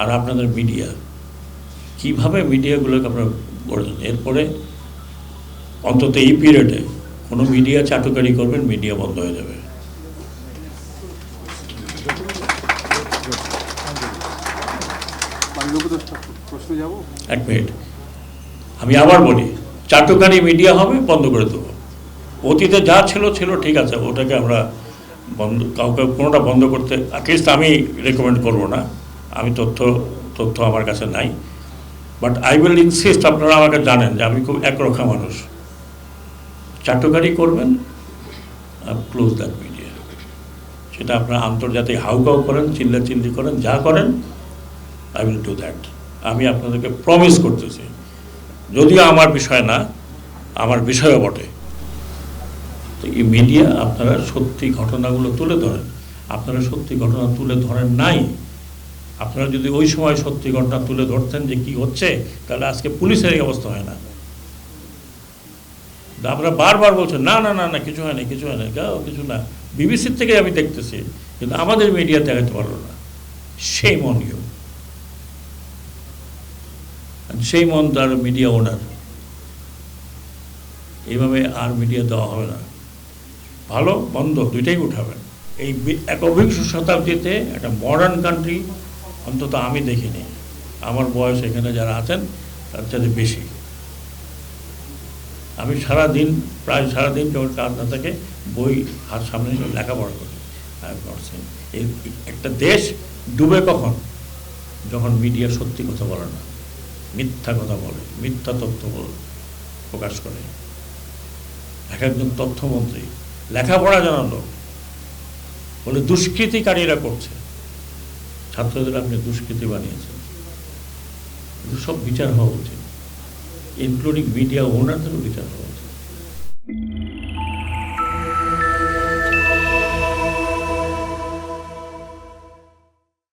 আর আপনাদের মিডিয়া। কীভাবে মিডিয়াগুলোকে আপনারা গড়েছেন এরপরে অন্তত এই পিরিয়ডে কোনো মিডিয়া চাটুকারি করবেন, মিডিয়া বন্ধ হয়ে যাব। এক মিনিট। আমি আবার বলি, চাটুকারি মিডিয়া হবে, বন্ধ করে দেবো। অতীতে যা ছিল ছিল, ঠিক আছে, ওটাকে আমরা বন্ধ, কাউকে কোনোটা বন্ধ করতে অ্যাটলিস্ট আমি রেকমেন্ড করব না। আমি তথ্য তথ্য আমার কাছে নাই। বাট আই উইল ইনসিস্ট আপনারা আমাকে জানেন যে আমি খুব একরক্ষা মানুষ। চাটুকারি করবেন ক্লোজ দ্যাট মিডিয়া সেটা আপনারা আন্তর্জাতিক হাউকাউ করেন চিল্লা চিল্লি করেন, যা করেন আই উইল ডু দ্যাট আমি আপনাদেরকে প্রমিস করতেছি, যদিও আমার বিষয় না, আমার বিষয়ও বটে। তো এই মিডিয়া আপনারা সত্যি ঘটনাগুলো তুলে ধরেন। আপনারা সত্যি ঘটনা তুলে ধরেন নাই আপনারা যদি ওই সময় সত্যি ঘটনা তুলে ধরতেন যে কি হচ্ছে, তাহলে আজকে পুলিশের এই অবস্থা হয় না। আমরা বারবার বলছেন, না না না না, কিছু হয় না, কিছু হয় না কিছু না। বিবিসির থেকে আমি দেখতেছি, কিন্তু আমাদের মিডিয়া দেখাতে পারল না। সেই মন ইউ সেই মন তার মিডিয়া ওনার। এইভাবে আর মিডিয়া দেওয়া হবে না। ভালো, বন্ধ, দুইটাই উঠাবেন। এই একবিংশ শতাব্দীতে একটা মডার্ন কান্ট্রি অন্তত আমি দেখিনি। আমার বয়স এখানে যারা আছেন, তার চাইতে বেশি। আমি সারা দিন প্রায় সারা দিন যখন কাজ না থাকে বই হাত সামনে লেখাপড়া করি। একটা দেশ ডুবে কখন? যখন মিডিয়া সত্যি কথা বলে না, মিথ্যা কথা বলে, মিথ্যা তথ্য বলে, প্রকাশ করে। এক একজন তথ্যমন্ত্রী, লেখাপড়া জানার লোক, বলে দুষ্কৃতিকারীরা করছে। ছাত্রদের আপনি দুষ্কৃতি বানিয়েছেন। সব বিচার হওয়া উচিত। ইনক্লুডিং মিডিয়া ওনারদেরও বিচার হওয়া